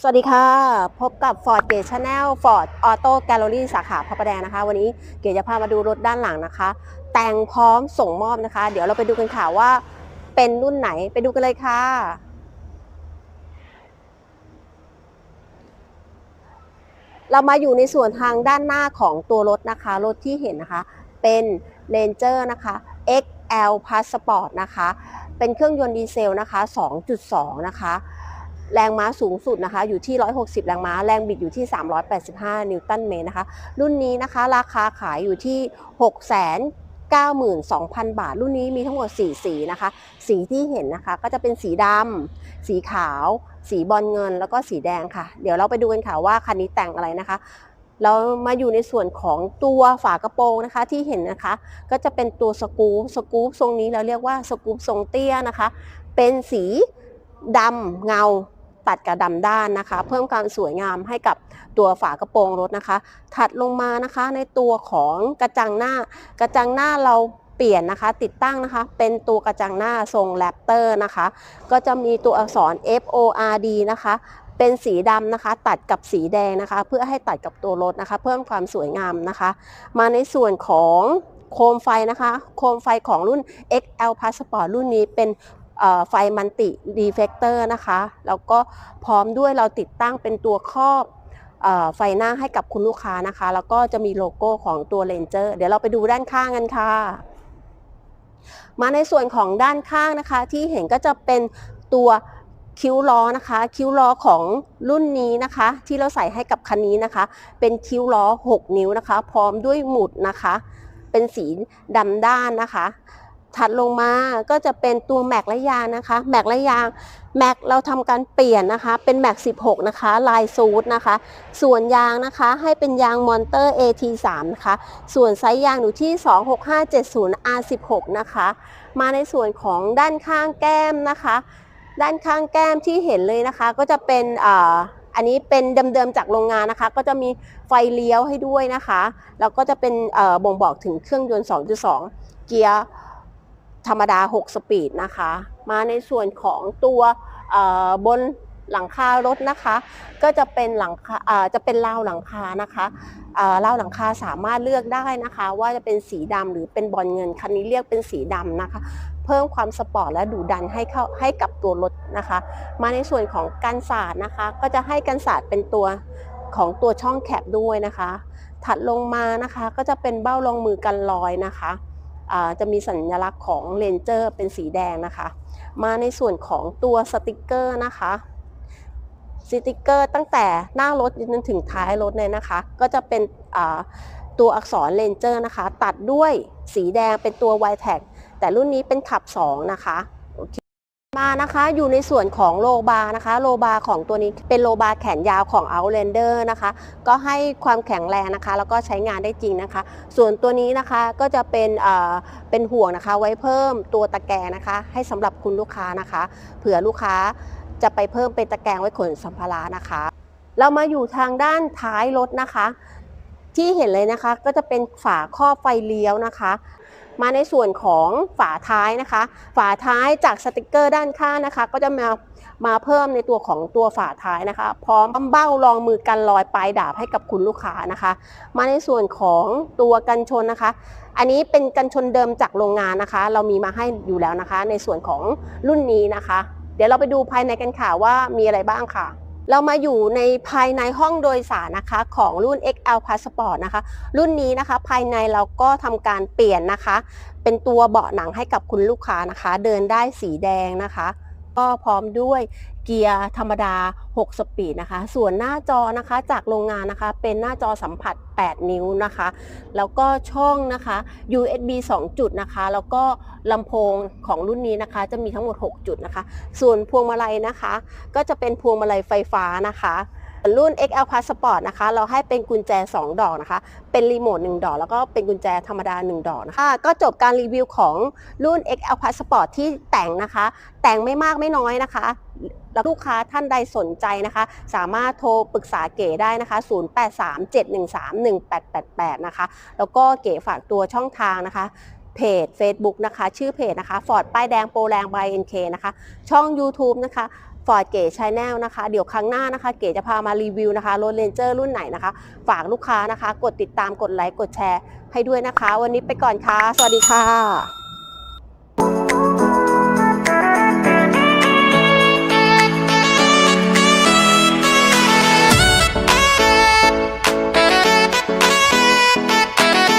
สวัสดีค่ะ พบกับ Ford Gate Channel Ford Auto Gallery สาขาพระประแดงนะคะ วันนี้เก๋จะพามาดูรถด้านหลังนะคะ แต่งพร้อมส่งมอบนะคะ เดี๋ยวเราไปดูกันค่ะว่าเป็นรุ่นไหนไปดูกันเลยค่ะ เรามาอยู่ในส่วนทางด้านหน้าของตัวรถนะคะ รถที่เห็นนะคะ เป็น Ranger นะคะ XL Passport นะคะ เป็นเครื่องยนต์ดีเซลนะคะ 2.2 นะคะ แรงม้าสูงสุดนะคะอยู่ที่ 160 แรงม้า แรงบิดอยู่ที่ 385 นิวตันเมตรนะคะ รุ่นนี้นะคะราคาขายอยู่ที่692,000 บาท รุ่นนี้มีทั้งหมด 4 สีนะคะ สีที่เห็นนะคะก็จะเป็นสีดำ สีขาว สีบอลเงิน แล้วก็สีแดงค่ะ เดี๋ยวเราไปดูกันค่ะว่าคันนี้แต่งอะไรนะคะ เรามาอยู่ในส่วนของตัวฝากระโปรงนะคะที่เห็นนะคะ ก็จะเป็นตัวสกู๊ป สกู๊ปทรงนี้เราเรียกว่าสกู๊ปทรงเตี้ยนะคะ เป็นสีดำเงา ตัดกับดำด้านนะคะ เพิ่มความสวยงามให้กับตัวฝากระโปรงรถนะคะ ถัดลงมานะคะในตัวของกระจังหน้า กระจังหน้าเราเปลี่ยนนะคะ ติดตั้งนะคะ เป็นตัวกระจังหน้าทรงแรปเตอร์นะคะ ก็จะมีตัวอักษร F O R D นะคะเป็นสีดำนะคะ ตัดกับสีแดงนะคะ เพื่อให้ตัดกับตัวรถนะคะ เพิ่มความสวยงามนะคะ มาในส่วนของโคมไฟนะคะ โคมไฟของรุ่น XL Passport รุ่นนี้เป็น ไฟมันติรีเฟกเตอร์นะคะ แล้วก็พร้อมด้วยเราติดตั้งเป็นตัวครอบอไฟหน้าให้กับคุณลูกค้านะคะ แล้วก็จะมีโลโก้ของตัว Ranger เดี๋ยวเราไปดูด้านข้างกันค่ะ มาในส่วนของด้านข้างนะคะ ที่เห็นก็จะเป็นตัวคิ้วล้อนะคะ คิ้วล้อของรุ่นนี้นะคะ ที่เราใส่ให้กับคันนี้นะคะ เป็นคิ้วล้อ 6 นิ้วนะคะ พร้อมด้วยหมุดนะคะ เป็นสีดำด้านนะคะ ถัดลงมาก็จะเป็นตัวแม็กและยางนะคะแม็กและยางแม็กเราทำการเปลี่ยนนะคะ เป็นแม็ก16 นะคะ ลายซูดนะคะ ส่วนยางนะคะให้เป็นยางมอนเตอร์ AT3 นะคะ ส่วนไซส์ยางอยู่ที่ 26570 R16 นะคะ มาในส่วนของด้านข้างแก้มนะคะ ด้านข้างแก้มที่เห็นเลยนะคะ ก็จะเป็นอ่าอันนี้เป็นเดิมๆจากโรงงานนะคะ ก็จะมีไฟเลี้ยวให้ด้วยนะคะ แล้วก็จะเป็นบ่งบอกถึงเครื่องยนต์ 2.2 เกียร์ ธรรมดา 6 สปีดนะคะ มาในส่วนของตัวบนหลังคารถนะคะ ก็จะเป็นหลังคาจะเป็นราวหลังคานะคะราวหลังคาสามารถเลือกได้นะคะ ว่าจะเป็นสีดำหรือเป็นบอลเงินคันนี้เรียกเป็นสีดำนะคะ เพิ่มความสปอร์ตและดูดันให้เข้าให้กับตัวรถนะคะ มาในส่วนของกันศาสตร์นะคะ ก็จะให้กันศาสตร์เป็นตัวของตัวช่องแคปด้วยนะคะ ถัดลงมานะคะก็จะเป็นเบ้ารองมือกันรอยนะคะ จะมีสัญลักษณ์ของเลนเจอร์เป็นสีแดงนะคะ มาในส่วนของตัวสติกเกอร์นะคะสติกเกอร์ตั้งแต่หน้ารถจนถึงท้ายรถเลยนะคะ ก็จะเป็นตัวอักษรเลนเจอร์นะคะ ตัดด้วยสีแดงเป็นตัว y t a g แต่รุ่นนี้เป็นขับ 2 นะคะ มานะคะอยู่ในส่วนของโลบาร์นะคะโลบาร์ของตัวนี้เป็นโลบาร์แขนยาวของ Outlander นะคะ ก็ให้ความแข็งแรงนะคะ แล้วก็ใช้งานได้จริงนะคะ ส่วนตัวนี้นะคะก็จะเป็นเอ่อเป็นห่วงนะคะ ไว้เพิ่มตัวตะแกรงนะคะ ให้สำหรับคุณลูกค้านะคะ เผื่อลูกค้าจะไปเพิ่มเป็นตะแกรงไว้ขนสัมภาระนะคะ เรามาอยู่ทางด้านท้ายรถนะคะ ที่เห็นเลยนะคะก็จะเป็นฝาครอบไฟเลี้ยวนะคะ มาในส่วนของฝาท้ายนะคะ ฝาท้ายจากสติกเกอร์ด้านข้างนะคะ ก็จะมามาเพิ่มในตัวของตัวฝาท้ายนะคะ พร้อมเบ้ารองมือกันรอยปลายดาบให้กับคุณลูกค้านะคะ มาในส่วนของตัวกันชนนะคะ อันนี้เป็นกันชนเดิมจากโรงงานนะคะ เรามีมาให้อยู่แล้วนะคะ ในส่วนของรุ่นนี้นะคะ เดี๋ยวเราไปดูภายในกันค่ะว่ามีอะไรบ้างค่ะ เรามาอยู่ในภายในห้องโดยสารนะคะของรุ่น XL Passport นะคะ รุ่นนี้นะคะภายในเราก็ทำการเปลี่ยนนะคะ เป็นตัวเบาะหนังให้กับคุณลูกค้านะคะ เดินได้สีแดงนะคะ ก็พร้อมด้วยเกียร์ธรรมดา 6 สปีดนะคะ ส่วนหน้าจอนะคะจากโรงงานนะคะ เป็นหน้าจอสัมผัส 8 นิ้วนะคะ แล้วก็ช่องนะคะ USB 2 จุดนะคะ แล้วก็ลำโพงของรุ่นนี้นะคะ จะมีทั้งหมด 6 จุดนะคะ ส่วนพวงมาลัยนะคะ ก็จะเป็นพวงมาลัยไฟฟ้านะคะ รุ่น XL Passport นะคะ เราให้เป็นกุญแจ 2 ดอกนะคะ เป็นรีโมท1ดอก แล้วก็เป็นกุญแจธรรมดา 1 ดอกนะคะก็จบการรีวิวของรุ่น XL Passport ที่แต่งนะคะ แต่งไม่มากไม่น้อยนะคะแล้วลูกค้าท่านใดสนใจนะคะ สามารถโทรปรึกษาเก๋ได้นะคะ 0837131888 นะคะ แล้วก็เก๋ฝากตัวช่องทางนะคะเพจ Facebook นะคะ ชื่อเพจนะคะ ฟอร์ดป้ายแดงโปรแรงบาย NK นะคะ ช่อง YouTube นะคะ Ford เก๋ชแนลนะคะ เดี๋ยวครั้งหน้านะคะ เก๋จะพามารีวิวนะคะรถเลนเจอร์รุ่นไหนนะคะ ฝากลูกค้านะคะ กดติดตามกดไลค์กดแชร์ให้ด้วยนะคะ วันนี้ไปก่อนค่ะ สวัสดีค่ะ